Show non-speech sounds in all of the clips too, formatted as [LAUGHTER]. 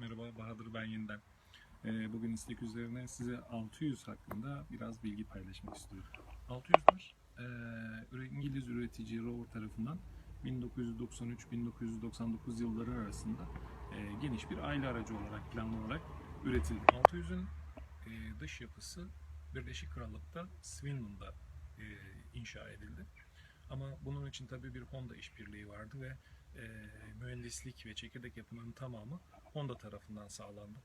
Merhaba Bahadır ben yeniden. Ee, bugün istek üzerine size 600 hakkında biraz bilgi paylaşmak istiyorum. 600'ler ee, İngiliz üretici Rover tarafından 1993-1999 yılları arasında ee, geniş bir aile aracı olarak planlanarak üretildi. 600'ün ee, dış yapısı Birleşik Krallık'ta Swindon'da ee, inşa edildi. Ama bunun için tabii bir Honda işbirliği vardı ve ee, mühendislik ve çekirdek yapımının tamamı Honda tarafından sağlandı.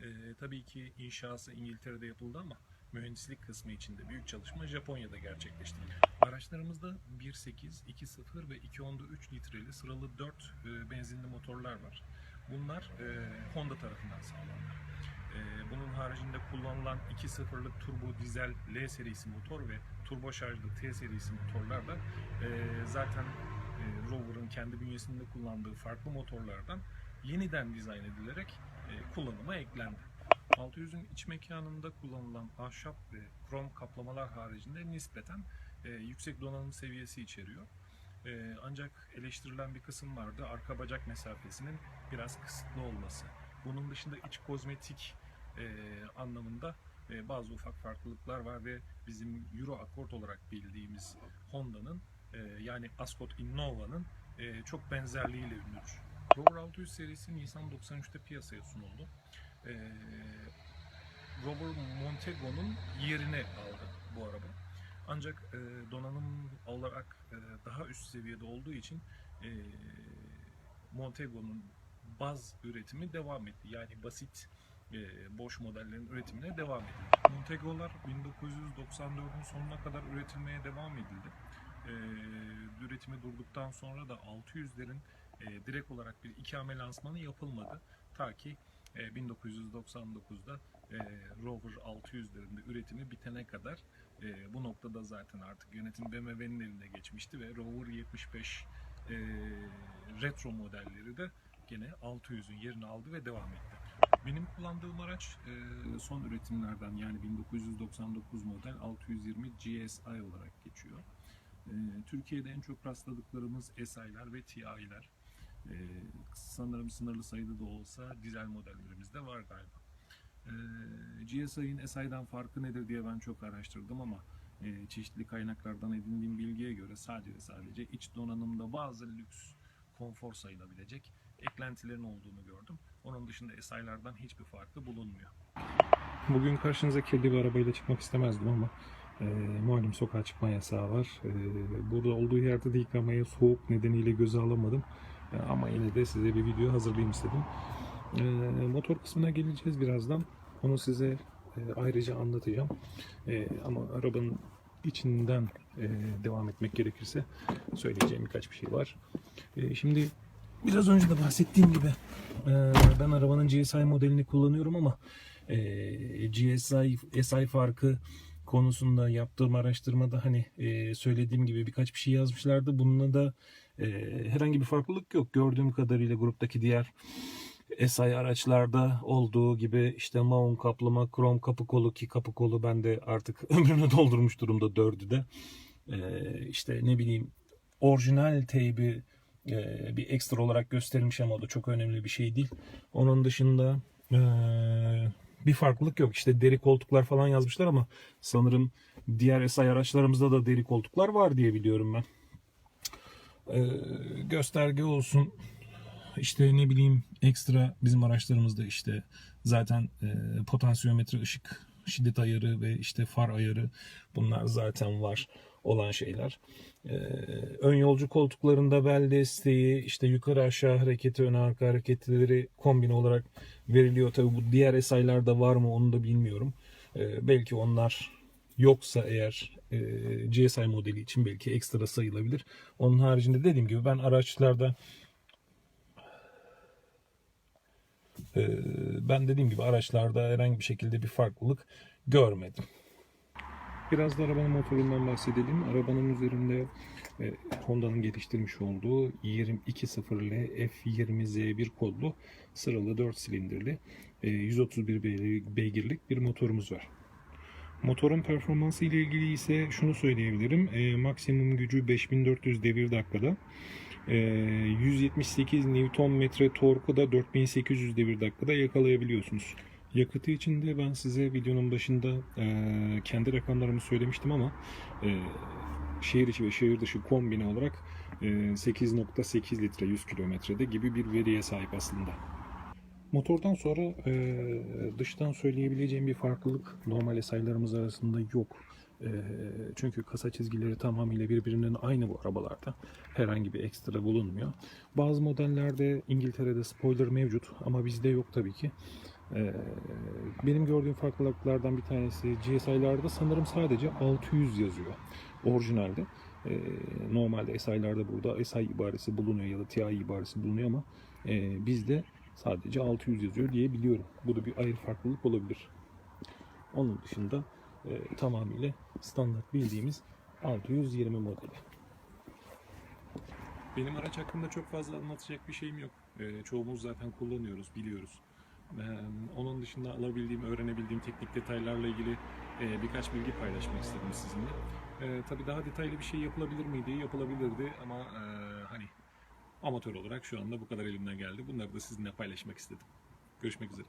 Ee, tabii ki inşası İngiltere'de yapıldı ama mühendislik kısmı içinde büyük çalışma Japonya'da gerçekleştirildi. Araçlarımızda 1.8, 2.0 ve 2.10'da 3 litreli sıralı 4 e, benzinli motorlar var. Bunlar e, Honda tarafından sağlandı. E, kullanılan 2.0'lık turbo dizel L serisi motor ve turbo şarjlı T serisi motorlar da e, zaten e, Rover'ın kendi bünyesinde kullandığı farklı motorlardan yeniden dizayn edilerek e, kullanıma eklendi. 600'ün iç mekanında kullanılan ahşap ve krom kaplamalar haricinde nispeten e, yüksek donanım seviyesi içeriyor. E, ancak eleştirilen bir kısım vardı. Arka bacak mesafesinin biraz kısıtlı olması. Bunun dışında iç kozmetik anlamında e, bazı ufak farklılıklar var ve bizim Euro Accord olarak bildiğimiz Honda'nın e, yani Ascot Innova'nın e, çok benzerliğiyle ünlüdür. Rover 600 serisi Nisan 93'te piyasaya sunuldu. E, Rover Montego'nun yerini aldı bu araba. Ancak e, donanım olarak e, daha üst seviyede olduğu için e, Montego'nun baz üretimi devam etti. Yani basit e, boş modellerin üretimine devam edildi. Montego'lar 1994'ün sonuna kadar üretilmeye devam edildi. E, üretimi durduktan sonra da 600'lerin e, direkt olarak bir ikame lansmanı yapılmadı. Ta ki e, 1999'da e, Rover 600'lerinde üretimi bitene kadar e, bu noktada zaten artık yönetim BMW'nin eline geçmişti ve Rover 75 e, retro modelleri de gene 600'ün yerini aldı ve devam etti. Benim kullandığım araç e, son üretimlerden yani 1999 model 620 GSI olarak geçiyor. E, Türkiye'de en çok rastladıklarımız SI'ler ve TI'ler. E, sanırım sınırlı sayıda da olsa dizel modellerimiz de var galiba. GSI'nin SI'den farkı nedir diye ben çok araştırdım ama çeşitli kaynaklardan edindiğim bilgiye göre sadece sadece iç donanımda bazı lüks konfor sayılabilecek eklentilerin olduğunu gördüm. Onun dışında SI'lardan hiçbir farkı bulunmuyor. Bugün karşınıza kirli bir arabayla çıkmak istemezdim ama e, malum sokağa çıkma yasağı var. E, burada olduğu yerde de yıkamaya soğuk nedeniyle göze alamadım. E, ama yine de size bir video hazırlayayım istedim. E, motor kısmına geleceğiz birazdan. Onu size e, ayrıca anlatacağım. E, ama arabanın içinden e, devam etmek gerekirse söyleyeceğim birkaç bir şey var. E, şimdi biraz önce de bahsettiğim gibi e, ben arabanın GSI modelini kullanıyorum ama e, GSI SI farkı konusunda yaptığım araştırmada hani e, söylediğim gibi birkaç bir şey yazmışlardı. Bununla da herhangi bir farklılık yok. Gördüğüm kadarıyla gruptaki diğer SI araçlarda olduğu gibi işte maun kaplama, krom kapı kolu ki kapı kolu bende artık [LAUGHS] ömrünü doldurmuş durumda dördü de. İşte ne bileyim orijinal teybi e, bir ekstra olarak gösterilmiş ama o da çok önemli bir şey değil. Onun dışında e, bir farklılık yok. İşte deri koltuklar falan yazmışlar ama sanırım diğer SI araçlarımızda da deri koltuklar var diye biliyorum ben. E, gösterge olsun işte ne bileyim ekstra bizim araçlarımızda işte zaten e, potansiyometre ışık şiddet ayarı ve işte far ayarı bunlar zaten var olan şeyler. Ee, ön yolcu koltuklarında bel desteği, işte yukarı aşağı hareketi, ön arka hareketleri kombine olarak veriliyor. Tabi bu diğer SI'larda var mı onu da bilmiyorum. Ee, belki onlar yoksa eğer e, GSI modeli için belki ekstra sayılabilir. Onun haricinde dediğim gibi ben araçlarda e, ben dediğim gibi araçlarda herhangi bir şekilde bir farklılık görmedim. Biraz da arabanın motorundan bahsedelim. Arabanın üzerinde e, Honda'nın geliştirmiş olduğu 220L F20Z1 kodlu sıralı 4 silindirli e, 131 beygir- beygirlik bir motorumuz var. Motorun performansı ile ilgili ise şunu söyleyebilirim. E, maksimum gücü 5400 devir dakikada. e, 178 Nm torku da 4800 devir dakikada yakalayabiliyorsunuz. Yakıtı için de ben size videonun başında e, kendi rakamlarımı söylemiştim ama e, şehir içi ve şehir dışı kombine olarak e, 8.8 litre 100 kilometrede gibi bir veriye sahip aslında. Motordan sonra e, dıştan söyleyebileceğim bir farklılık normal SI'larımız arasında yok. E, çünkü kasa çizgileri tamamıyla birbirinin aynı bu arabalarda. Herhangi bir ekstra bulunmuyor. Bazı modellerde İngiltere'de spoiler mevcut ama bizde yok tabii ki. E, benim gördüğüm farklılıklardan bir tanesi GSI'larda sanırım sadece 600 yazıyor orijinalde. E, normalde SI'larda burada SI ibaresi bulunuyor ya da TI ibaresi bulunuyor ama e, bizde sadece 600 yazıyor diye biliyorum. Bu da bir ayrı farklılık olabilir. Onun dışında e, tamamıyla standart bildiğimiz 620 modeli. Benim araç hakkında çok fazla anlatacak bir şeyim yok. E, çoğumuz zaten kullanıyoruz, biliyoruz. E, onun dışında alabildiğim, öğrenebildiğim teknik detaylarla ilgili e, birkaç bilgi paylaşmak istedim sizinle. E, tabii daha detaylı bir şey yapılabilir miydi? Yapılabilirdi ama e, hani amatör olarak şu anda bu kadar elimden geldi. Bunları da sizinle paylaşmak istedim. Görüşmek üzere.